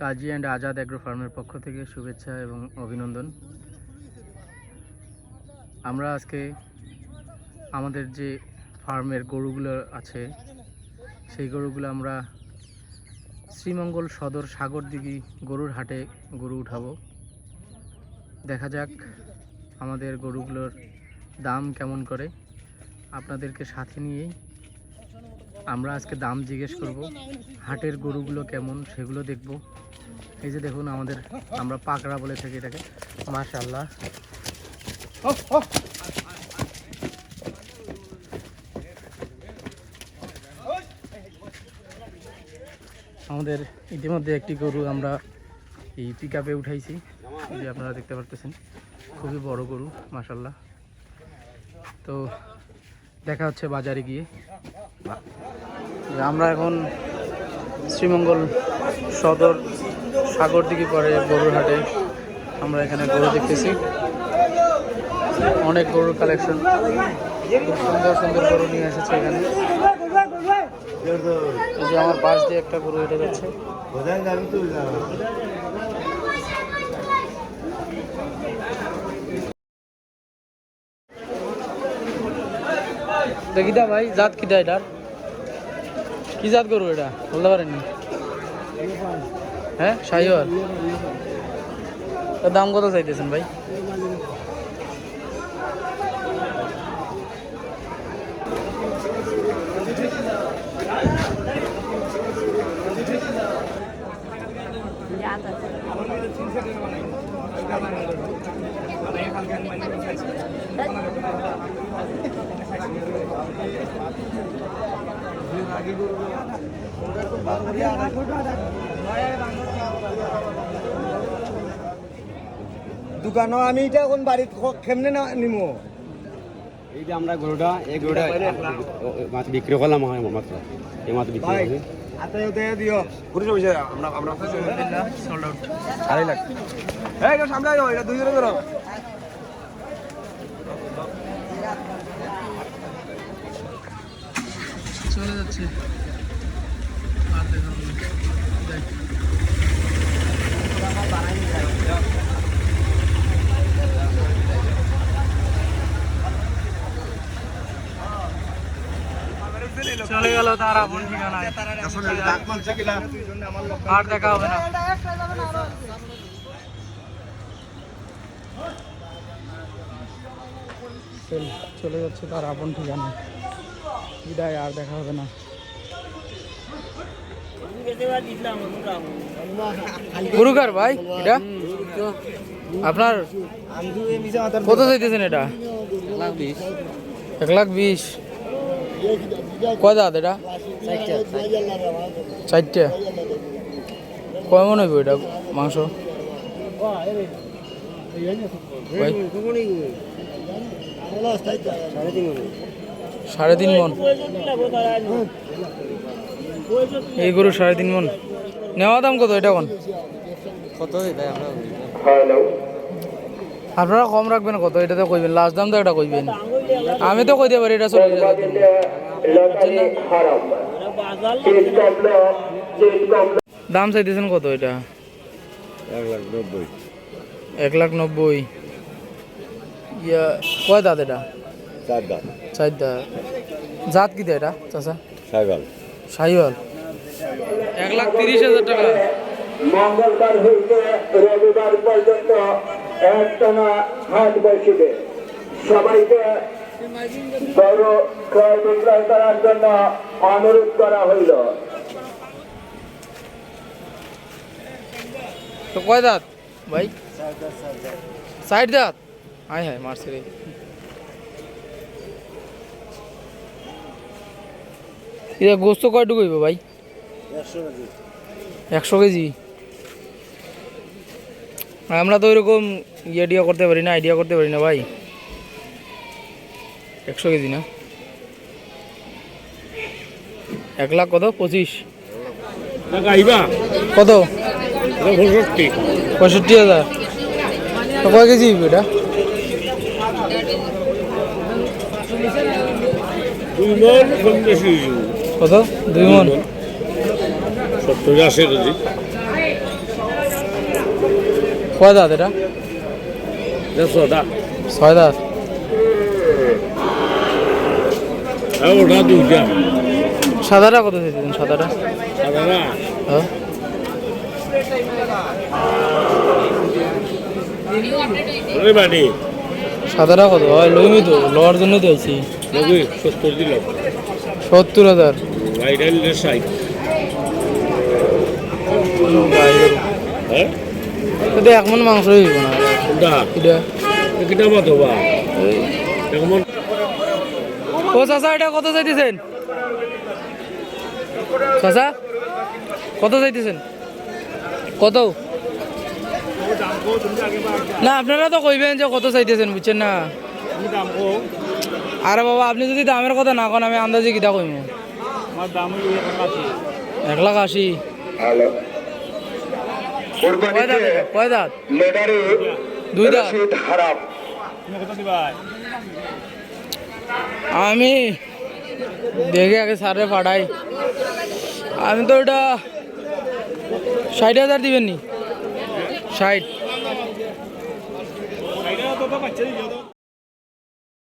Kazi and Azad agro ফার্মের পক্ষ থেকে শুভেচ্ছা এবং অভিনন্দন। আমরা আজকে আমাদের যে ফার্মের গরুগুলো আছে, সেই গরুগুলো আমরা শ্রীমঙ্গল সদর সাগরদিঘি গরুর হাটে গরু উঠাবো। দেখা যাক আমাদের গরুগুলোর দাম কেমন করে। আপনাদেরকে সাথে নিয়েই আমরা আজকে দাম জিজ্ঞেস করব, হাটের গরুগুলো কেমন সেগুলো দেখব। এই যে দেখুন আমাদের, আমরা পাকড়া বলে থাকি এটাকে। মাশাল্লাহ আমাদের ইতিমধ্যে একটি গরু আমরা এই পিক আপে উঠাইছি যে আপনারা দেখতে পারতেছেন। খুবই বড় গরু মাশাল্লাহ তো দেখা হচ্ছে বাজারে গিয়ে। আমরা এখন শ্রীমঙ্গল সদর সাগর দিকে পরে গরুর হাটে আমরা এখানে গরু দেখতেছি। অনেক গরুর কালেকশন খুব সুন্দর সুন্দর গরু নিয়ে এসেছে এখানে। এই যে আমার পাশ দিয়ে একটা গরু হেঁটে যাচ্ছে। দেখিদা ভাই, জাত কিটা এটার কি জাত গরু এটা? বলতে পারেননি? হ্যাঁ শাহিওয়াল এর দাম কত চাইতেছেন ভাই? দোকানও আমি এটা এখন বাড়িত খ- কেমনে না নিমো। এই যে আমরা গরুটা এই গরুটা মাছ বিক্রি করলাম আমার মাত্র এই মাছ বিক্রি করছি আড়াই লাখ। এই এটা সামনে এটা দুই জনে ধরো চলে যাচ্ছে। চলে গেল তার আপন ঠিকানায়। আর দেখা হবে না। চলে যাচ্ছে তার আপন ঠিকানায়। বিদায়, আর দেখা হবে না। গুরুকার ভাই, এটা? আপনার কত চাইতেছেন এটা? এক লাখ বিশ। কয় দাঁত এটা? চারটে। কয় মনে হইব এটা মাংস? ভাই। সাড়ে তিন মন। এই গরু সাড়ে তিন মন। নেওয়া দাম কত এটা কোন? আপনারা কম রাখবেন কত? এটা তো কইবেন। লাস্ট দাম তো এটা কইবেন। আমি তো কইতে পারি এটা চল্লিশ। দাম চাইতেছেন কত এটা? এক লাখ নব্বই। এক লাখ নব্বই ইয়া, কয় দাঁত এটা? চার দাম চার দাঁত জাত কি এটা চাচা? সাইকেল শাহিওয়াল এক লাখ তিরিশ হাজার টাকা। মঙ্গলবার হইতে রবিবার পর্যন্ত একটানা হাট বসিবে। সবাইকে গরু ক্রয় বিক্রয় করার জন্য অনুরোধ করা হইল। তো কয় দাঁত? ভাই? ষাট দাঁত? হায় হায় মারছে রে। এটা গোস্ত কয়টুকু হইব ভাই? একশো কেজি। আমরা তো ওইরকম ইয়ে করতে পারি না আইডিয়া করতে পারি না ভাই। একশো কেজি না? এক লাখ কত? পঁচিশ। কত? পঁয়ষট্টি। পঁয়ষট্টি হাজার। কয় কেজি এটা? দুই মন কম বেশি কত? দুই মন। সত্তর আশি কেজি। কয় দাঁত এটা? ছয় দাঁত। ওটা দুইটা সাদাটা কত চাইছেন সাদাটা? সাদাটা? হ্যাঁ। সাদাটা কত? হয় লইমি তো লওয়ার জন্য নবী সত্তর দিল সত্তর হাজার। হ্যাঁ? এটা এক মন মাংস হইব না। ও চাচা এটা কত চাইতেছেন? চাচা কত চাইতেছেন? কত? না আপনারা তো কইবেন যে কত চাইতেছেন বুঝছেন না? আরে বাবা আপনি যদি দামের কথা না কন আমি আন্দাজে কিটা কইম? এক লাখ আশি। কয় দাঁত? দুই দাঁত। আমি দেখে আগে সারে পাঠাই। আমি তো ওটা ষাট হাজার দিবেন নি ষাট